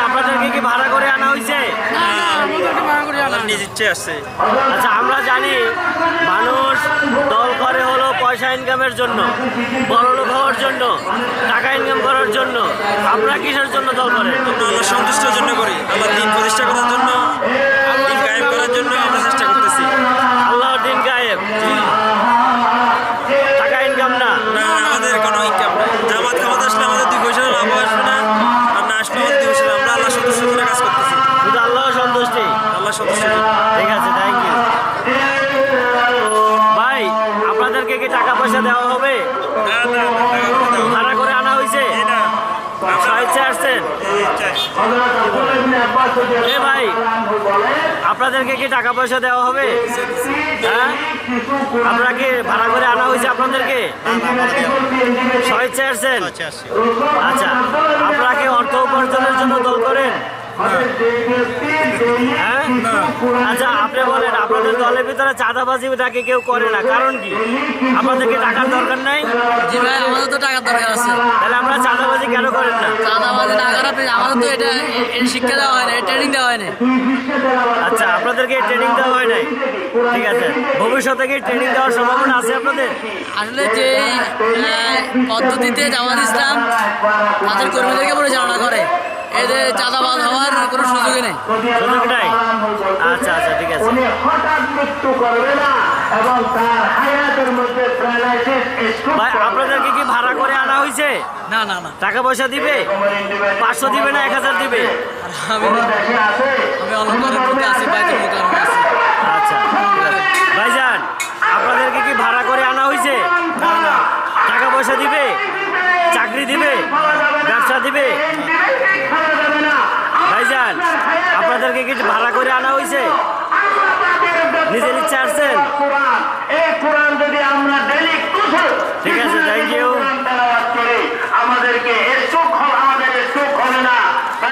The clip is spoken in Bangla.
আপনাদেরকে কি ভাড়া করে আনা হয়েছে নিজ ইচ্ছে আসছে আচ্ছা আমরা জানি মানুষ দল করে হলো পয়সা ইনকামের জন্য বড়লোক হওয়ার জন্য টাকা ইনকাম করার জন্য। আমরা কিসের জন্য দল করে সন্তুষ্টের জন্য করি আমরা দিন ঠিক আছে থ্যাংক ইউ ভাই, আপনাদেরকে কি টাকা পয়সা দেওয়া হবে? ভাড়া করে আনা হয়েছে? সাহিত্যে আসছেন? এ ভাই, আপনাদেরকে কি টাকা পয়সা দেওয়া হবে? হ্যাঁ? আপনারা কি ভাড়া করে আনা হয়েছে আপনাদেরকে? স্বেচ্ছায় আসছেন? আচ্ছা আপনারা কি অর্থ উপার্জনের জন্য দল করেন? আচ্ছা আপনি বলেন আপনাদের দলের ভিতরে চাঁদাবাজি নাকি কেউ করে না? কারণ কি? আপনাদেরকে টাকার দরকার নাই? জি ভাই আমাদের তো টাকার দরকার আছে। তাহলে আমরা চাঁদাবাজি কেন করেন না? চাঁদাবাজি না করার আমাদের তো এটা শিক্ষা দেওয়া হয় না ট্রেনিং দেওয়া হয় না। আচ্ছা আপনাদেরকে ট্রেনিং দেওয়া হয় নাই? ঠিক আছে। ভবিষ্যতে কি ট্রেনিং দেওয়ার সম্ভাবনা আছে আপনাদের? আসলে যে পদ্ধতিতে জামাত ইসলাম তাদের কর্মীদেরকে পরিচালনা করে। এদের চাঁদাবাজ হওয়ার কোনো সুযোগই নেই। সুযোগ নাই? আচ্ছা আচ্ছা ঠিক আছে। উনি হঠাৎ মৃত্যু করবে না এবং তার হায়াতের মধ্যে প্যারালাইসিস ভাই আপনাদেরকে কি ভাড়া করে আনা হয়েছে না না না। টাকা পয়সা দিবে? পাঁচশো দিবে না এক হাজার দিবে? আমি আমি অলঙ্কারের প্রতি আছি বাইতুল মোকাররমে আছি? আচ্ছা। ভাইজান আপনাদেরকে কি ভাড়া করে আনা হয়েছে টাকা পয়সা দিবে? চাকরি দিবে? ব্যবসা দিবে ভাইজান আপনাদেরকে কি ভাড়া করে আনা হয়েছে নিজের ইচ্ছা আসছেন এই কোরআন যদি আমরা ডেলি ঠিক আছে থ্যাংক ইউ আমাদেরকে